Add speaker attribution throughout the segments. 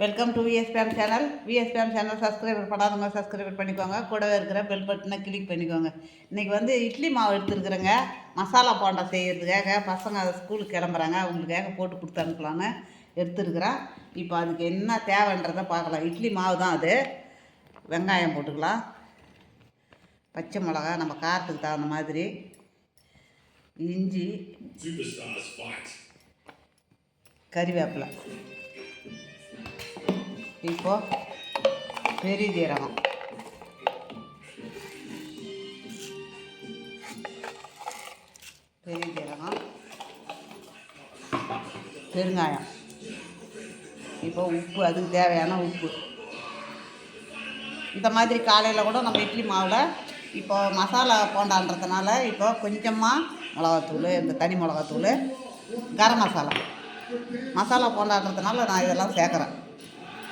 Speaker 1: Welcome to VSPM channel VSPM channel subscriber பண்ணாதவங்க subscriber பண்ணிக்கோங்க. கூடவே இருக்கிற பெல் பட்டனை கிளிக் பண்ணிக்கோங்க. இன்றைக்கி வந்து இட்லி மாவு எடுத்துருக்குறேங்க. மசாலா போண்டா செய்கிறதுக்காக பசங்க ஸ்கூலுக்கு கிளம்புறாங்க. அவங்களுக்காக போட்டு கொடுத்து அனுப்பலான்னு எடுத்துருக்குறேன். இப்போ அதுக்கு என்ன தேவைன்றதை பார்க்கலாம். இட்லி மாவு தான் அது. வெங்காயம் போட்டுக்கலாம். பச்சை மிளகா நம்ம காரத்துக்கு தகுந்த மாதிரி. இஞ்சி. கறிவேப்பிலை. இப்போ பெரிய ஜீரகம். பெரிய ஜீரகம். பெருங்காயம். இப்போ உப்பு அதுக்கு தேவையான உப்பு. இந்த மாதிரி காலையில் கூட நம்ம இட்லி மாவில் இப்போ மசாலா போண்டான்றதுனால இப்போ கொஞ்சமாக மிளகாத்தூள் இந்த தனி மிளகாத்தூள் கரம் மசாலா. மசாலா போண்டான்றதுனால நான் இதெல்லாம் சேர்க்குறேன்.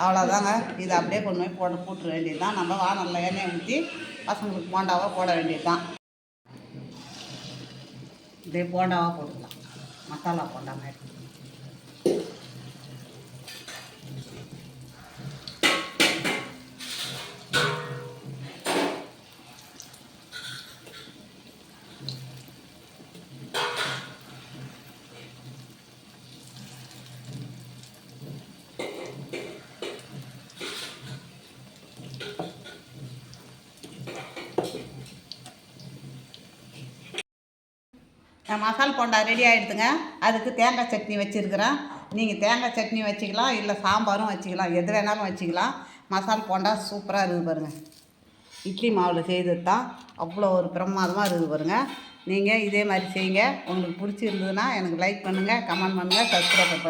Speaker 1: அவ்வளோதாங்க இதை அப்படியே கொண்டு போய் போட்டு போட்டுற வேண்டியது தான் நம்ம வானல்ல எண்ணெய் ஊற்றி பசங்களுக்கு போண்டாவாக போட வேண்டியது தான் இதே போண்டாவாக போட்டுக்கலாம். மசாலா போண்டா மாதிரி. நான் மசால் போண்டா ரெடி ஆகிடுதுங்க அதுக்கு தேங்காய் சட்னி வச்சுருக்கிறேன். நீங்கள் தேங்காய் சட்னி வச்சுக்கலாம் இல்லை சாம்பாரும் வச்சுக்கலாம் எது வேணாலும் வச்சுக்கலாம். மசால் போண்டா சூப்பராக இருக்குது பாருங்கள் இட்லி மாவில் செய்தது தான் அவ்வளோ ஒரு பிரமாதமாக இருக்குது பாருங்கள் நீங்கள் இதே மாதிரி செய்யுங்க. உங்களுக்கு பிடிச்சிருந்ததுன்னா எனக்கு லைக் பண்ணுங்கள் கமெண்ட் பண்ணுங்கள் சப்ஸ்கிரைப் பண்ணுங்கள்